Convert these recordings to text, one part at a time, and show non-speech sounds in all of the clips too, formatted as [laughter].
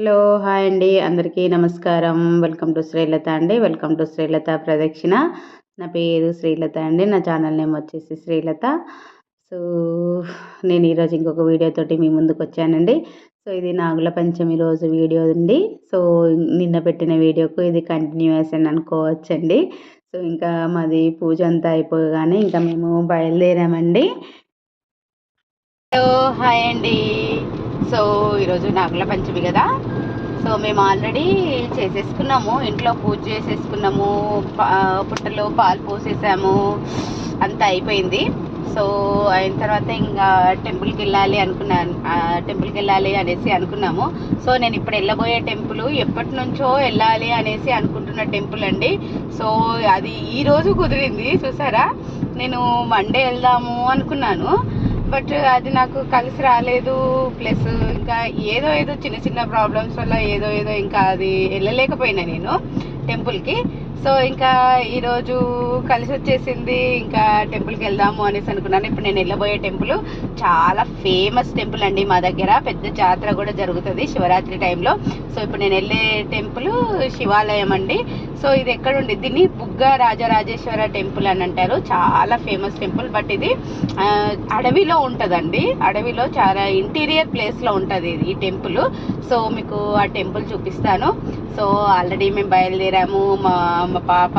Hello hi అండి. అందరికీ నమస్కారం. వెల్కమ్ టు శ్రీలత అండి. వెల్కమ్ టు శ్రీలత ప్రదక్షిణ. నా పేరు శ్రీలత అండి. నా ఛానల్ నేమ్ వచ్చేసి శ్రీలత. సో నేను ఈరోజు ఇంకొక వీడియోతోటి మీ ముందుకు వచ్చానండి. సో ఇది నాగుల పంచమి రోజు వీడియో అండి. సో నిన్న పెట్టిన వీడియోకు ఇది కంటిన్యూషన్ అనుకోవచ్చండి. సో ఇంకా మాది పూజ అంతా అయిపోగానే ఇంకా మేము బయలుదేరామండి. హలో హాయ్ అండి. సో ఈరోజు నాగుల పంచమి కదా. సో మేము ఆల్రెడీ చేసేసుకున్నాము. ఇంట్లో పూజ చేసేసుకున్నాము. పుట్టలో పాలు పోసేసాము. అంతా అయిపోయింది. సో అయిన తర్వాత ఇంకా టెంపుల్కి వెళ్ళాలి అనుకున్నాను. టెంపుల్కి వెళ్ళాలి అనేసి అనుకున్నాము. సో నేను ఇప్పుడు వెళ్ళబోయే టెంపుల్ ఎప్పటి నుంచో వెళ్ళాలి అనేసి అనుకుంటున్న టెంపుల్ అండి. సో అది ఈరోజు కుదిరింది. చూసారా? నేను మండే వెళ్దాము అనుకున్నాను. బట్ అది నాకు కలిసి రాలేదు. ప్లస్ ఇంకా ఏదో ఏదో చిన్న చిన్న ప్రాబ్లమ్స్ వల్ల ఏదో ఏదో ఇంకా అది వెళ్ళలేకపోయినా నేను టెంపుల్కి. సో ఇంకా ఈరోజు కలిసి వచ్చేసింది. ఇంకా టెంపుల్కి వెళ్దాము అనేసి అనుకున్నాను. ఇప్పుడు నేను వెళ్ళబోయే టెంపుల్ చాలా ఫేమస్ టెంపుల్ అండి మా దగ్గర. పెద్ద జాతర కూడా జరుగుతుంది శివరాత్రి టైంలో. సో ఇప్పుడు నేను వెళ్ళే టెంపుల్ శివాలయం అండి. సో ఇది ఎక్కడ దీన్ని బుగ్గ రాజరాజేశ్వర టెంపుల్ అని అంటారు. చాలా ఫేమస్ టెంపుల్ బట్ ఇది అడవిలో ఉంటుందండి. అడవిలో చాలా ఇంటీరియర్ ప్లేస్లో ఉంటుంది ఈ టెంపుల్. సో మీకు ఆ టెంపుల్ చూపిస్తాను. సో ఆల్రెడీ మేము బయలుదేరాము. మా మా పాప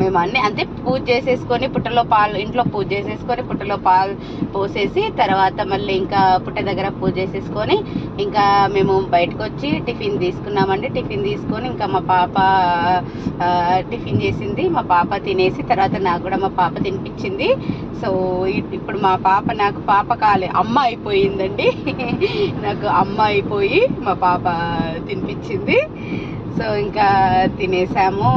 మేము అన్నీ అంతే పూజ చేసేసుకొని పుట్టలో పాలు ఇంట్లో పూజ చేసేసుకొని పుట్టలో పాలు పోసేసి తర్వాత మళ్ళీ ఇంకా పుట్ట దగ్గర పూజ చేసేసుకొని ఇంకా మేము బయటకు వచ్చి టిఫిన్ తీసుకున్నామండి. టిఫిన్ తీసుకొని ఇంకా మా పాప టిఫిన్ చేసింది. మా పాప తినేసి తర్వాత నాకు కూడా మా పాప తినిపించింది. సో ఇప్పుడు మా పాప నాకు పాప కాలే అమ్మ అయిపోయిందండి. [laughs] నాకు అమ్మ అయిపోయి మా పాప తినిపించింది. సో ఇంకా తినేసాము.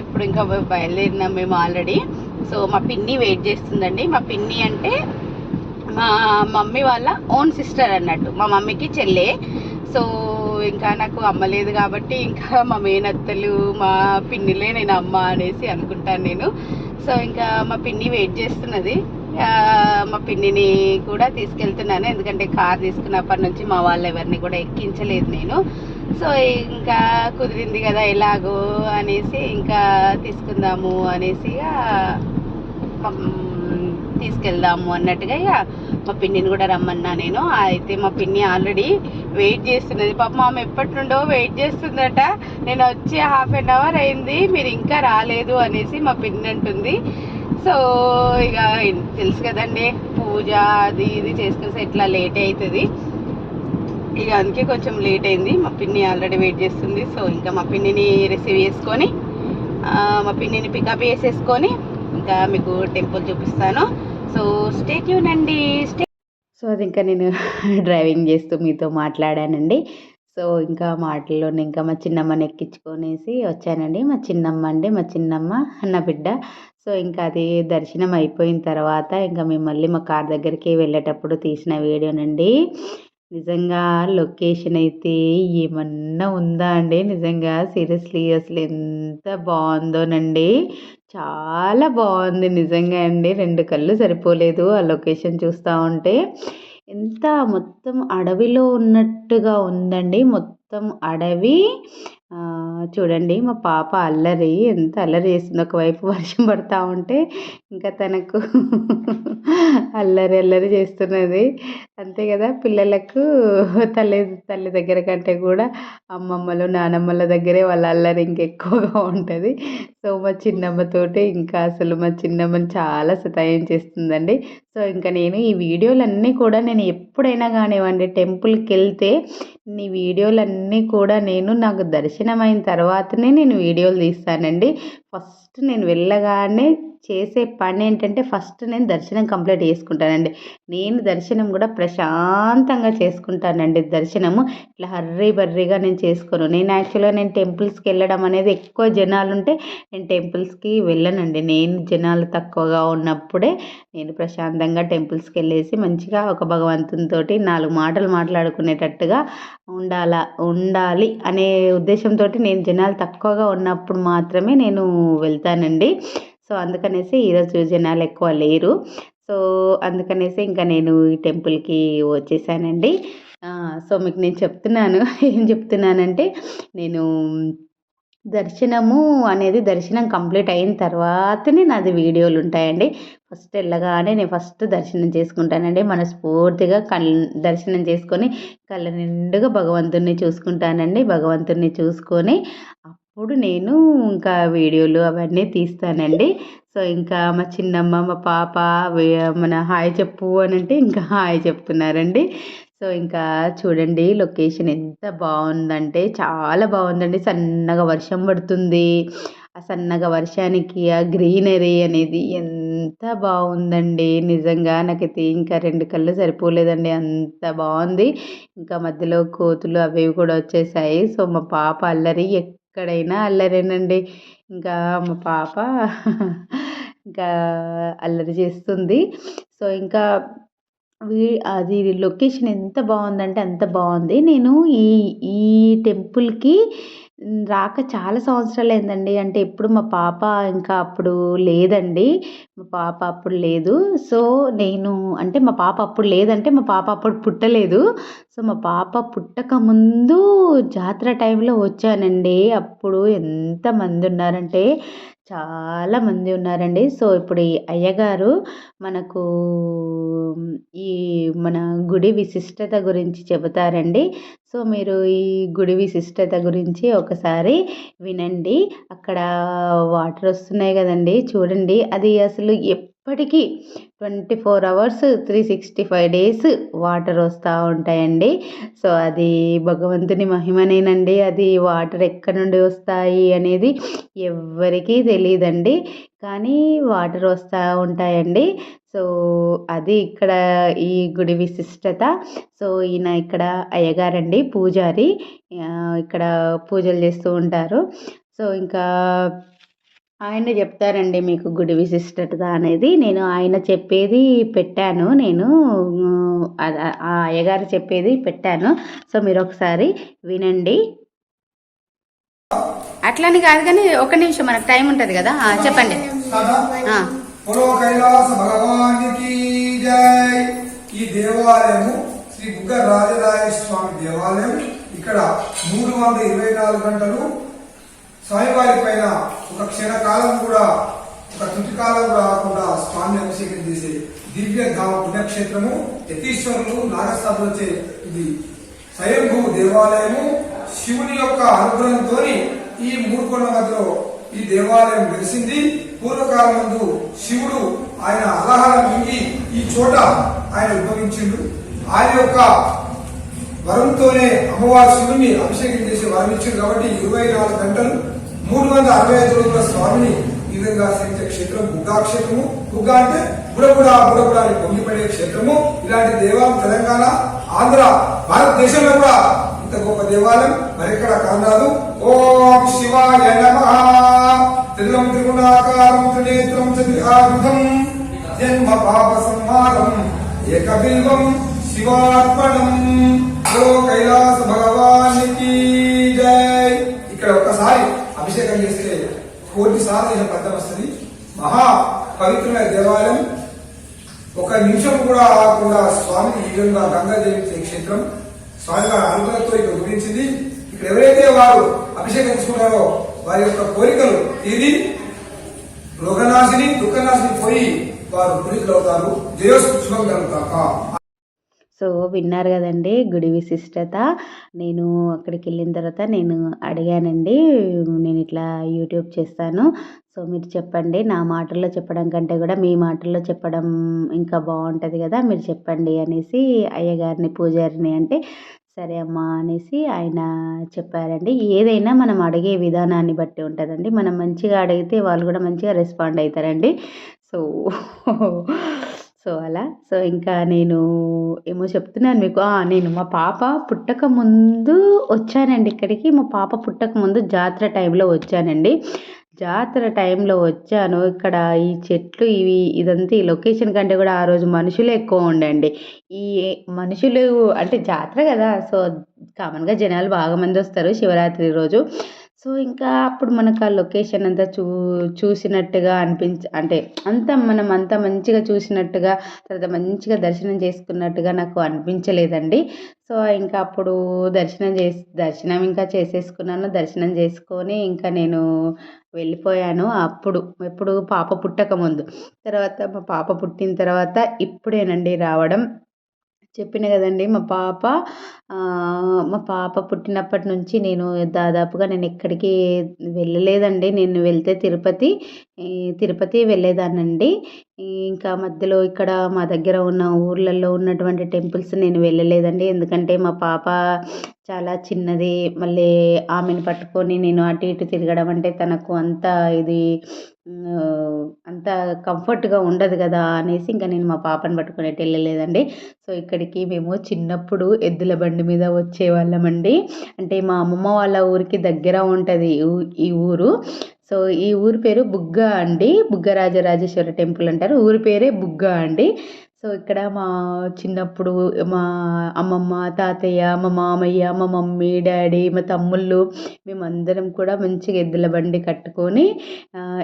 ఇప్పుడు ఇంకా బయలుదేరినాం మేము ఆల్రెడీ. సో మా పిన్ని వెయిట్ చేస్తుందండి. మా పిన్ని అంటే మా మమ్మీ వాళ్ళ ఓన్ సిస్టర్ అన్నట్టు. మా మమ్మీకి చెల్లె. సో ఇంకా నాకు అమ్మ లేదు కాబట్టి ఇంకా మా మేనత్తలు మా పిన్నిలే నేను అమ్మ అనేసి అనుకుంటాను నేను. సో ఇంకా మా పిన్ని వెయిట్ చేస్తున్నది. మా పిన్నిని కూడా తీసుకెళ్తున్నాను. ఎందుకంటే కార్ తీసుకున్నప్పటి నుంచి మా వాళ్ళు ఎవరిని కూడా ఎక్కించలేదు నేను. సో ఇంకా కుదిరింది కదా ఎలాగో అనేసి ఇంకా తీసుకుందాము అనేసి తీసుకెళ్దాము అన్నట్టుగా ఇక మా పిన్నిని కూడా రమ్మన్నా నేను. అయితే మా పిన్ని ఆల్రెడీ వెయిట్ చేస్తున్నది. పాప మా ఎప్పటి నుండో వెయిట్ చేస్తుందట. నేను వచ్చి హాఫ్ అన్ అవర్ అయింది. మీరు ఇంకా రాలేదు అనేసి మా పిన్ని అంటుంది. సో ఇక తెలుసు కదండి పూజ అది ఇది చేసుకుని ఎట్లా లేట్ అవుతుంది. ఇక అందుకే కొంచెం లేట్ అయింది. మా పిన్ని ఆల్రెడీ వెయిట్ చేస్తుంది. సో ఇంకా మా పిన్నిని రిసీవ్ చేసుకొని మా పిన్నిని పికప్ చేసేసుకొని ఇంకా మీకు టెంపుల్ చూపిస్తాను. సో స్టేట్ అండి. స్టే సో అది ఇంకా నేను [laughs] డ్రైవింగ్ చేస్తూ మీతో మాట్లాడానండి. సో ఇంకా మాటల్లో ఇంకా మా చిన్నమ్మని ఎక్కించుకొనేసి వచ్చానండి. మా చిన్నమ్మ అండి మా చిన్నమ్మ నా బిడ్డ. సో ఇంకా అది దర్శనం అయిపోయిన తర్వాత ఇంకా మేము మళ్ళీ మా కార్ దగ్గరికి వెళ్ళేటప్పుడు తీసిన వీడియోనండి. నిజంగా లొకేషన్ అయితే ఏమన్నా ఉందా అండి? నిజంగా సీరియస్లీ అసలు ఎంత బాగుందోనండి. చాలా బాగుంది నిజంగా అండి. రెండు కళ్ళు సరిపోలేదు ఆ లొకేషన్ చూస్తూ ఉంటే. ఎంత మొత్తం అడవిలో ఉన్నట్టుగా ఉందండి. మొత్తం అడవి చూడండి మా పాప అల్లరి ఎంత అల్లరి చేస్తుంది ఒకవైపు వర్షం పడతా ఉంటే ఇంకా తనకు అల్లరి అల్లరి చేస్తున్నది. అంతే కదా పిల్లలకు తల్లి తల్లి దగ్గర కంటే కూడా అమ్మమ్మలు నానమ్మల దగ్గరే వాళ్ళ అల్లరి ఇంకెక్కువగా ఉంటుంది. సో మా చిన్నమ్మతోటే ఇంకా అసలు మా చిన్నమ్మని చాలా సతాయం చేస్తుందండి. సో ఇంకా నేను ఈ వీడియోలన్నీ కూడా నేను ఎప్పుడైనా కానివ్వండి టెంపుల్కి వెళ్తే నీ వీడియోలన్నీ కూడా నేను నాకు దర్శనమైన తర్వాతనే నేను వీడియోలు తీస్తానండి. ఫస్ట్ నేను వెళ్ళగానే చేసే పని ఏంటంటే ఫస్ట్ నేను దర్శనం కంప్లీట్ చేసుకుంటానండి. నేను దర్శనం కూడా ప్రశాంతంగా చేసుకుంటానండి దర్శనము. ఇట్లా హర్రీ బర్రీగా నేను చేసుకోను. నేను యాక్చువల్గా నేను టెంపుల్స్కి వెళ్ళడం అనేది ఎక్కువ జనాలు ఉంటే నేను టెంపుల్స్కి వెళ్ళనండి. నేను జనాలు తక్కువగా ఉన్నప్పుడే నేను ప్రశాంతంగా టెంపుల్స్కి వెళ్ళేసి మంచిగా ఒక భగవంతునితోటి నాలుగు మాటలు మాట్లాడుకునేటట్టుగా ఉండాలా ఉండాలి అనే ఉద్దేశంతో నేను జనాలు తక్కువగా ఉన్నప్పుడు మాత్రమే నేను వెళ్తానండి. సో అందుకనేసి ఈరోజు జనాలు ఎక్కువ లేరు. సో అందుకనేసి ఇంకా నేను ఈ టెంపుల్కి వచ్చేసానండి. సో మీకు నేను చెప్తున్నాను. [laughs] ఏం చెప్తున్నానంటే నేను దర్శనము అనేది దర్శనం కంప్లీట్ అయిన తర్వాతనే నాది వీడియోలు ఉంటాయండి. ఫస్ట్ వెళ్ళగానే నేను ఫస్ట్ దర్శనం చేసుకుంటానండి. మనస్ఫూర్తిగా కళ్ళు దర్శనం చేసుకొని కళ్ళ నిండుగా భగవంతుడిని చూసుకుంటానండి. భగవంతుడిని చూసుకొని అప్పుడు నేను ఇంకా వీడియోలు అవన్నీ తీస్తానండి. సో ఇంకా మా చిన్నమ్మ మా పాప మన హాయ్ చెప్పు అని అంటే ఇంకా హాయ్ చెప్తున్నారండి. సో ఇంకా చూడండి లొకేషన్ ఎంత బాగుందంటే చాలా బాగుందండి. సన్నగా వర్షం పడుతుంది. ఆ సన్నగా వర్షానికి ఆ గ్రీనరీ అనేది ఎంత బాగుందండి. నిజంగా నాకైతే ఇంకా రెండు కళ్ళు సరిపోలేదండి. అంత బాగుంది. ఇంకా మధ్యలో కోతులు అవి కూడా వచ్చేసాయి. సో మా పాప అల్లరి ఎక్కడైనా అల్లరేనండి. ఇంకా మా పాప [laughs] ఇంకా అల్లరి చేస్తుంది. సో ఇంకా వీ అది లొకేషన్ ఎంత బాగుందంటే అంత బాగుంది. నేను ఈ ఈ టెంపుల్కి రాక చాలా సంవత్సరాలు అయిందండి అంటే ఎప్పుడు మా పాప ఇంకా అప్పుడు లేదండి. మా పాప అప్పుడు లేదు. సో నేను అంటే మా పాప అప్పుడు లేదంటే మా పాప అప్పుడు పుట్టలేదు. సో మా పాప పుట్టక ముందు జాతర టైంలో వచ్చానండి. అప్పుడు ఎంతమంది ఉన్నారంటే చాలా మంది ఉన్నారండి. సో ఇప్పుడు ఈ అయ్యగారు మనకు ఈ మన గుడి విశిష్టత గురించి చెబుతారండి. సో మీరు ఈ గుడి విశిష్టత గురించి ఒకసారి వినండి. అక్కడ వాటర్ వస్తున్నాయి కదండి. చూడండి. అది అసలు ఇప్పటికీ twenty four hours three sixty five days water వస్తూ ఉంటాయండి. సో అది భగవంతుని మహిమనేనండి. అది వాటర్ ఎక్కడి నుండి వస్తాయి అనేది ఎవ్వరికీ తెలియదండి కానీ వాటర్ వస్తూ ఉంటాయండి. సో అది ఇక్కడ ఈ గుడి విశిష్టత. సో ఈయన ఇక్కడ అయ్యగారండి పూజారి. ఇక్కడ పూజలు చేస్తూ ఉంటారు. సో ఇంకా ఆయన చెప్తారండి మీకు గుడి విశిష్టత అనేది. నేను ఆయన చెప్పేది పెట్టాను. నేను ఆ, అయ్యగారు చెప్పేది పెట్టాను. సో మీరు ఒకసారి వినండి. అట్లని కాదు కానీ ఒక నిమిషం మనకు టైం ఉంటుంది కదా? చెప్పండి. ఈ దేవాలయము శ్రీ బుగ్గ స్వామి దేవాలయం. ఇక్కడ మూడు వందల ఇరవై నాలుగు గంటలు స్వామివారి పైన ఒక క్షణకాలం కూడా ఒక తుటికాలం రాకుండా స్వామి అభిషేకం చేసే దివ్య ధామ పుణ్యక్షేత్రము యతీశ్వరులు నాగస్థాపనచే ఇది. స్వయంభూ దేవాలయము శివుని యొక్క అనుగ్రహంతో ఈ మూడుకొండ మధ్యలో ఈ దేవాలయం వెలిసింది. పూర్వకాలం ముందు శివుడు ఆయన అలహారం మింగి ఈ చోట ఆయన ఉద్భవించిండు. ఆయన యొక్క వరంతోనే అమ్మవారి శివుని అభిషేకం చేసి వరం కాబట్టి ఇరవై నాలుగు గంటలు మూడు వందల అరవై ఐదు రోజుల స్వామిని ఈ విధంగా సేవించే క్షేత్రం బుగ్గా క్షేత్రము. బుగ్గా అంటే బుడబుడ బుడబుడ అని పొంగిపడే క్షేత్రము. ఇలాంటి దేవాలయం తెలంగాణ ఆంధ్ర భారతదేశంలో కూడా ఇంత గొప్ప దేవాలయం మరెక్కడ కాదు ఓం శివాయ నమ. త్రిలం త్రిగుణాకారం త్రినేత్రం చతుర్హారుధం జన్మ పాప సంహారం ఏకబిల్వం శివార్పణం. ఓ కైలాస భగవాన్ జై ఇక్కడ ఒక్కసారి అభిషేకం చేస్తే కోటి సార్లు ఈయన పద్దం వస్తుంది మహా పవిత్రమైన దేవాలయం ఒక నిమిషం కూడా ఆగకుండా స్వామిని ఈ విధంగా గంగా జయించే క్షేత్రం స్వామి వారి అనుగ్రహంతో ఇక్కడ గురించింది ఇక్కడ ఎవరైతే వారు అభిషేకించుకున్నారో వారి యొక్క కోరికలు ఇది రోగనాశిని దుఃఖనాశిని పోయి వారు పురితులవుతారు అవుతారు కలుగుతాక సో విన్నారు కదండి గుడి విశిష్టత. నేను అక్కడికి వెళ్ళిన తర్వాత నేను అడిగానండి నేను ఇట్లా యూట్యూబ్ చేస్తాను. సో మీరు చెప్పండి నా మాటల్లో చెప్పడం కంటే కూడా మీ మాటల్లో చెప్పడం ఇంకా బాగుంటుంది కదా మీరు చెప్పండి అనేసి అయ్యగారిని పూజారిని అంటే సరే అమ్మా అనేసి ఆయన చెప్పారండి. ఏదైనా మనం అడిగే విధానాన్ని బట్టి ఉంటుందండి. మనం మంచిగా అడిగితే వాళ్ళు కూడా మంచిగా రెస్పాండ్ అవుతారండి సో సో అలా. సో ఇంకా నేను ఏమో చెప్తున్నాను మీకు. నేను మా పాప పుట్టక ముందు వచ్చానండి ఇక్కడికి. మా పాప పుట్టక ముందు జాతర టైంలో వచ్చానండి. జాతర టైంలో వచ్చాను. ఇక్కడ ఈ చెట్లు ఇవి ఇదంతా ఈ లొకేషన్ కంటే కూడా ఆ రోజు మనుషులే ఎక్కువ ఉండండి. ఈ మనుషులు అంటే జాతర కదా. సో కామన్గా జనాలు బాగా మంది వస్తారు శివరాత్రి రోజు. సో ఇంకా అప్పుడు మనకు ఆ లొకేషన్ అంతా చూ చూసినట్టుగా అనిపించ అంటే అంతా మనం అంతా మంచిగా చూసినట్టుగా తర్వాత మంచిగా దర్శనం చేసుకున్నట్టుగా నాకు అనిపించలేదండి. సో ఇంకా అప్పుడు దర్శనం చేసి దర్శనం ఇంకా చేసేసుకున్నాను. దర్శనం చేసుకొని ఇంకా నేను వెళ్ళిపోయాను అప్పుడు ఎప్పుడు పాప పుట్టక ముందు. తర్వాత మా పాప పుట్టిన తర్వాత ఇప్పుడేనండి రావడం. చెప్పిన కదండి మా పాప. మా పాప పుట్టినప్పటి నుంచి నేను దాదాపుగా నేను ఎక్కడికి వెళ్ళలేదండి. నేను వెళ్తే తిరుపతి తిరుపతి వెళ్ళేదాన్నండి. ఇంకా మధ్యలో ఇక్కడ మా దగ్గర ఉన్న ఊర్లలో ఉన్నటువంటి టెంపుల్స్ నేను వెళ్ళలేదండి. ఎందుకంటే మా పాప చాలా చిన్నది. మళ్ళీ ఆమెను పట్టుకొని నేను అటు ఇటు తిరగడం అంటే తనకు అంత ఇది అంత కంఫర్ట్గా ఉండదు కదా అనేసి ఇంకా నేను మా పాపను పట్టుకొని వెళ్ళలేదండి. సో ఇక్కడికి మేము చిన్నప్పుడు ఎద్దుల బండి మీద వచ్చేవాళ్ళమండి. అంటే మా అమ్మమ్మ వాళ్ళ ఊరికి దగ్గర ఉంటుంది ఈ ఊరు. సో ఈ ఊరి పేరు బుగ్గ అండి. బుగ్గ రాజరాజేశ్వర టెంపుల్ అంటారు. ఊరి పేరే బుగ్గ అండి. సో ఇక్కడ మా చిన్నప్పుడు మా అమ్మమ్మ తాతయ్య మా మామయ్య మా మమ్మీ డాడీ మా తమ్ముళ్ళు మేమందరం కూడా మంచిగా ఎద్దుల బండి కట్టుకొని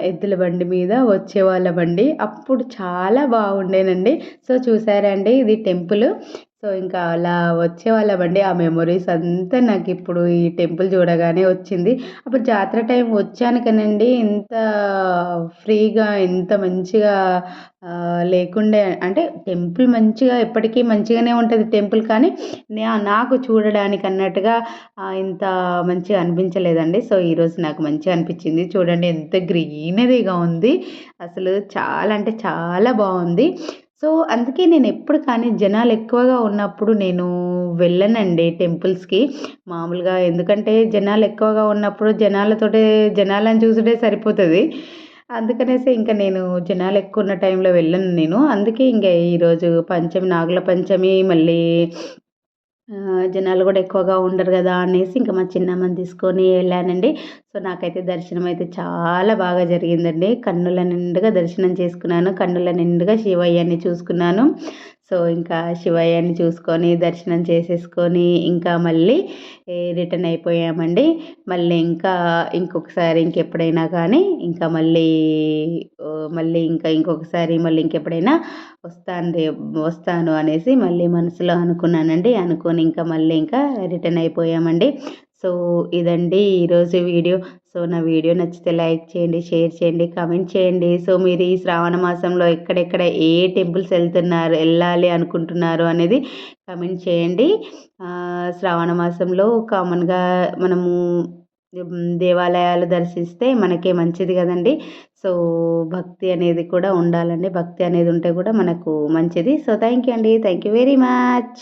ఎద్దుల బండి మీద వచ్చేవాళ్ళమండి. అప్పుడు చాలా బాగుండేనండి. సో చూసారా అండి ఇది టెంపుల్. సో ఇంకా అలా వచ్చేవాళ్ళమండి ఆ మెమొరీస్ అంతా నాకు ఇప్పుడు ఈ టెంపుల్ చూడగానే వచ్చింది. అప్పుడు జాతర టైం వచ్చాను కానండి ఇంత ఫ్రీగా ఇంత మంచిగా లేకుండే అంటే టెంపుల్ మంచిగా ఎప్పటికీ మంచిగానే ఉంటుంది టెంపుల్ కానీ నాకు చూడడానికి అన్నట్టుగా ఇంత మంచిగా అనిపించలేదండి. సో ఈరోజు నాకు మంచిగా అనిపించింది. చూడండి ఎంత గ్రీనరీగా ఉంది. అసలు చాలా అంటే చాలా బాగుంది. సో అందుకే నేను ఎప్పుడు కానీ జనాలు ఎక్కువగా ఉన్నప్పుడు నేను వెళ్ళనండి టెంపుల్స్కి మామూలుగా. ఎందుకంటే జనాలు ఎక్కువగా ఉన్నప్పుడు జనాలతోటే జనాలను చూసుడే సరిపోతుంది. అందుకనేసి ఇంకా నేను జనాలు ఎక్కువ ఉన్న టైంలో వెళ్ళను నేను. అందుకే ఇంకా ఈరోజు పంచమి నాగుల పంచమి మళ్ళీ జనాలు కూడా ఎక్కువగా ఉండరు కదా అనేసి ఇంకా మా చిన్నమ్మని తీసుకొని వెళ్ళానండి. సో నాకైతే దర్శనం అయితే చాలా బాగా జరిగిందండి. కన్నుల నిండుగా దర్శనం చేసుకున్నాను. కన్నుల నిండుగా శివయ్యని చూసుకున్నాను. సో ఇంకా శివయ్యని చూసుకొని దర్శనం చేసేసుకొని ఇంకా మళ్ళీ రిటర్న్ అయిపోయామండి. మళ్ళీ ఇంకా ఇంకొకసారి ఇంకెప్పుడైనా కానీ ఇంకా మళ్ళీ మళ్ళీ ఇంకా ఇంకొకసారి మళ్ళీ ఇంకెప్పుడైనా వస్తాను వస్తాను అనేసి మళ్ళీ మనసులో అనుకున్నానండి. అనుకొని ఇంకా మళ్ళీ ఇంకా రిటర్న్ అయిపోయామండి. సో ఇదండి ఈరోజు వీడియో. సో నా వీడియో నచ్చితే లైక్ చేయండి షేర్ చేయండి కామెంట్ చేయండి. సో మీరు ఈ శ్రావణ మాసంలో ఎక్కడెక్కడ ఏ టెంపుల్స్ వెళ్తున్నారు వెళ్ళాలి అనుకుంటున్నారు అనేది కామెంట్ చేయండి. శ్రావణ మాసంలో కామన్గా మనము దేవాలయాలు దర్శిస్తే మనకే మంచిది కదండి. సో భక్తి అనేది కూడా ఉండాలండి. భక్తి అనేది ఉంటే కూడా మనకు మంచిది. సో థ్యాంక్ యూ అండి. Thank you very much.